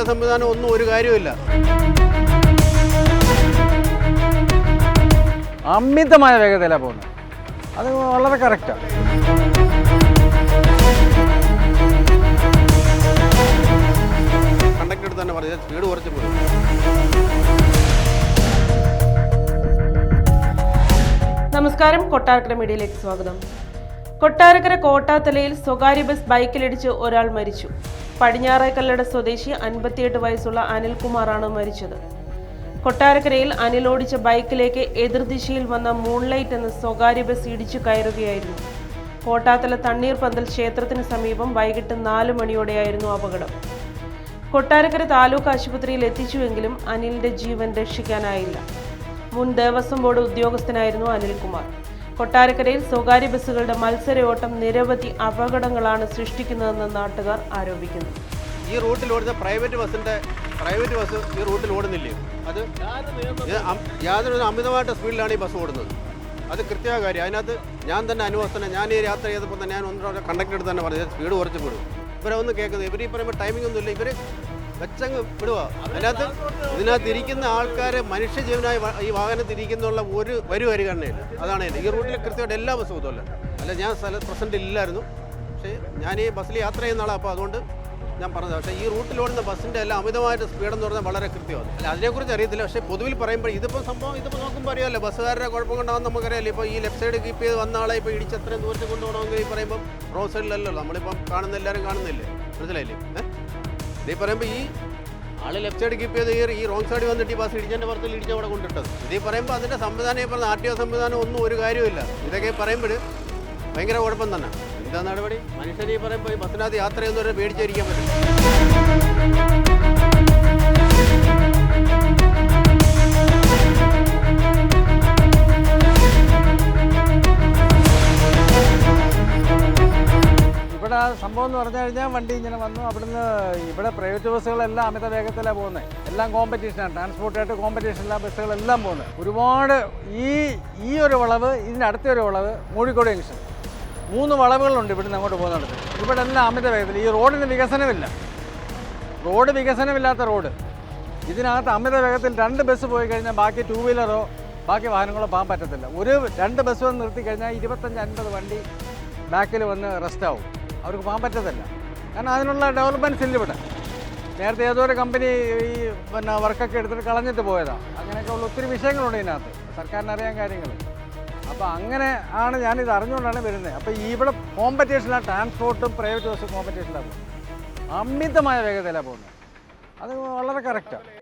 R സംവിധാനം ഒന്നും ഒരു കാര്യമില്ല അമിതമായ വേഗതയിലാണ് പോകുന്നത്. അത് വളരെ കറക്റ്റാണ് കണ്ടക്ടർ തന്നെ സ്പീഡ് കുറച്ച് പോയി. നമസ്കാരം കൊട്ടാരക്കര മീഡിയയിലേക്ക് സ്വാഗതം. കൊട്ടാരക്കര കോട്ടാത്തലയിൽ സ്വകാര്യ ബസ് ബൈക്കിലിടിച്ച് ഒരാൾ മരിച്ചു. പടിഞ്ഞാറേക്കല്ലട സ്വദേശി അൻപത്തിയെട്ട് വയസ്സുള്ള അനിൽകുമാറാണ് മരിച്ചത്. കൊട്ടാരക്കരയിൽ അനിൽ ഓടിച്ച ബൈക്കിലേക്ക് എതിർദിശയിൽ വന്ന മൂൺലൈറ്റ് എന്ന സ്വകാര്യ ബസ് ഇടിച്ചു കയറുകയായിരുന്നു. കോട്ടാത്തല തണ്ണീർപന്തൽ ക്ഷേത്രത്തിന് സമീപം വൈകിട്ട് നാല് മണിയോടെയായിരുന്നു അപകടം. കൊട്ടാരക്കര താലൂക്ക് ആശുപത്രിയിൽ എത്തിച്ചുവെങ്കിലും അനിലിന്റെ ജീവൻ രക്ഷിക്കാനായില്ല. മുൻ ദേവസ്വം ബോർഡ് ഉദ്യോഗസ്ഥനായിരുന്നു അനിൽകുമാർ. കൊട്ടാരക്കരയിൽ സ്വകാര്യ ബസ്സുകളുടെ മത്സരയോട്ടം നിരവധി അപകടങ്ങളാണ് സൃഷ്ടിക്കുന്നതെന്ന് നാട്ടുകാർ ആരോപിക്കുന്നു. ഈ റൂട്ടിൽ ഓടുന്ന പ്രൈവറ്റ് ബസ്സിന്റെ പ്രൈവറ്റ് ബസ് ഈ റൂട്ടിൽ ഓടുന്നില്ലേ? അത് യാതൊരു അമിതമായിട്ട് സ്പീഡിലാണ് ഈ ബസ് ഓടുന്നത്. അത് കൃത്യമായ കാര്യം. അതിനകത്ത് ഞാൻ തന്നെ അനുഭവസ്ഥനെ ഞാൻ ഈ യാത്ര ചെയ്തപ്പോൾ തന്നെ ഞാൻ ഒന്നും കണ്ടക്ടർ തന്നെ പറഞ്ഞു സ്പീഡ് കുറച്ച് കൂടും. ഇവരൊന്നും കേൾക്കുന്നത് ഇവർ ഈ പറയുമ്പോൾ ടൈമിംഗ് ഒന്നുമില്ല. ഇവർ വെച്ചങ്ങ് വിടുക. അതിനകത്ത് ഇതിനകത്ത് ഇരിക്കുന്ന ആൾക്കാർ മനുഷ്യജീവനായി ഈ വാഹനത്തിൽ ഇരിക്കുന്നുള്ള ഒരു വരു വരികണ്ണയില്ല അതാണ് എന്റെ. ഈ റൂട്ടിൽ കൃത്യമായിട്ട് എല്ലാ ബസ്സും ഇതുമല്ല അല്ല ഞാൻ സ്ഥലം പ്രസന്റ് ഇല്ലായിരുന്നു. പക്ഷേ ഞാൻ ഈ ബസ്സിൽ യാത്ര ചെയ്യുന്ന ആളാണ്. അപ്പോൾ അതുകൊണ്ട് ഞാൻ പറഞ്ഞത്. പക്ഷേ ഈ റൂട്ടിൽ ഓടുന്ന ബസ്സിന്റെ എല്ലാം അമിതമായിട്ട് സ്പീഡെന്ന് പറഞ്ഞാൽ വളരെ കൃത്യമാണ്. അല്ല അതിനെക്കുറിച്ച് അറിയത്തില്ല. പക്ഷേ പൊതുവിൽ പറയുമ്പോൾ ഇതിപ്പോൾ സംഭവം ഇതിപ്പോൾ നോക്കുമ്പോൾ അറിയാമല്ലോ. ബസ്സുകാരുടെ കുഴപ്പം കൊണ്ടാണെന്ന് നമുക്കറിയാമല്ലോ. ഇപ്പോൾ ഈ ലെഫ്റ്റ് സൈഡ് കീപ്പ് ചെയ്ത് വന്ന ആളെ ഇപ്പോൾ ഇടിച്ച് അത്രയും ദൂരത്തിൽ കൊണ്ടുപോകണമെങ്കിൽ പറയുമ്പോൾ റോഡ് സൈഡിലല്ലല്ലോ നമ്മളിപ്പം കാണുന്ന എല്ലാവരും കാണുന്നില്ലേ? മനസ്സിലായില്ലേ? ഈ പറയുമ്പോൾ ഈ ആൾ ലെഫ്റ്റ് സൈഡ് കീപ്പ് ചെയ്ത് ഈ റോങ് സൈഡ് വന്നിട്ട് ഈ ബസ് ഇടിച്ചതിന്റെ പുറത്തിൽ ഇടിച്ച് അവിടെ കൊണ്ടിട്ടത്. ഇതേ പറയുമ്പോൾ അതിന്റെ സംവിധാനം ഈ പറഞ്ഞ ആർ ടി ഒ സംവിധാനം ഒന്നും ഒരു കാര്യമില്ല ഇതൊക്കെ പറയുമ്പോൾ ഭയങ്കര കുഴപ്പം തന്നെ. എന്താ നടപടി? മനുഷ്യനെ ഈ പറയുമ്പോൾ ഈ ബസ്സിനകത്ത് യാത്ര ചെയ്യുന്നവരെ പേടിച്ചിരിക്കാൻ പറ്റും ആ സംഭവം എന്ന് പറഞ്ഞു കഴിഞ്ഞാൽ വണ്ടി ഇങ്ങനെ വന്നു. അവിടുന്ന് ഇവിടെ പ്രൈവറ്റ് ബസ്സുകളെല്ലാം അമിത വേഗത്തിലാണ് പോകുന്നത് എല്ലാം കോമ്പറ്റീഷനാണ് ട്രാൻസ്പോർട്ടായിട്ട് കോമ്പറ്റീഷനിലാണ് ബസ്സുകളെല്ലാം പോകുന്നത് ഒരുപാട് ഈ ഈ ഒരു വളവ് ഇതിന്റെ അടുത്ത ഒരു വളവ് മൂഴിക്കോട് ജംഗ്ഷൻ മൂന്ന് വളവുകളുണ്ട് ഇവിടുന്ന് അങ്ങോട്ട് പോകുന്നിടത്ത് ഇവിടെ എല്ലാം അമിത വേഗത്തിൽ ഈ റോഡിന് വികസനമില്ല. റോഡ് വികസനമില്ലാത്ത റോഡ്. ഇതിനകത്ത് അമിത വേഗത്തിൽ രണ്ട് ബസ് പോയി കഴിഞ്ഞാൽ ബാക്കി ടൂ വീലറോ ബാക്കി വാഹനങ്ങളോ പോകാൻ പറ്റത്തില്ല. ഒരു രണ്ട് ബസ് വന്ന് നിർത്തി കഴിഞ്ഞാൽ ഇരുപത്തഞ്ച് അൻപത് വണ്ടി ബാക്കിൽ വന്ന് റെസ്റ്റ് ആവും. അവർക്ക് പോകാൻ പറ്റത്തില്ല. കാരണം അതിനുള്ള ഡെവലപ്മെന്റ്സ് ഇല്ല ഇവിടെ. നേരത്തെ ഏതോ ഒരു കമ്പനി ഈ പിന്നെ വർക്കൊക്കെ എടുത്തിട്ട് കളഞ്ഞിട്ട് പോയതാണ് അങ്ങനെയൊക്കെ ഉള്ള ഒത്തിരി വിഷയങ്ങളുണ്ട് ഇതിനകത്ത്. സർക്കാരിന് അറിയാൻ കാര്യങ്ങൾ അപ്പോൾ അങ്ങനെ ആണ് ഞാനിത് അറിഞ്ഞുകൊണ്ടാണ് വരുന്നത്. അപ്പോൾ ഇവിടെ കോമ്പറ്റീഷനാണ് ട്രാൻസ്പോർട്ടും പ്രൈവറ്റ് ബസ്സും കോമ്പറ്റീഷനിലാണ് അമിതമായ വേഗതയിലാണ് പോകുന്നത്. അത് വളരെ കറക്റ്റാണ്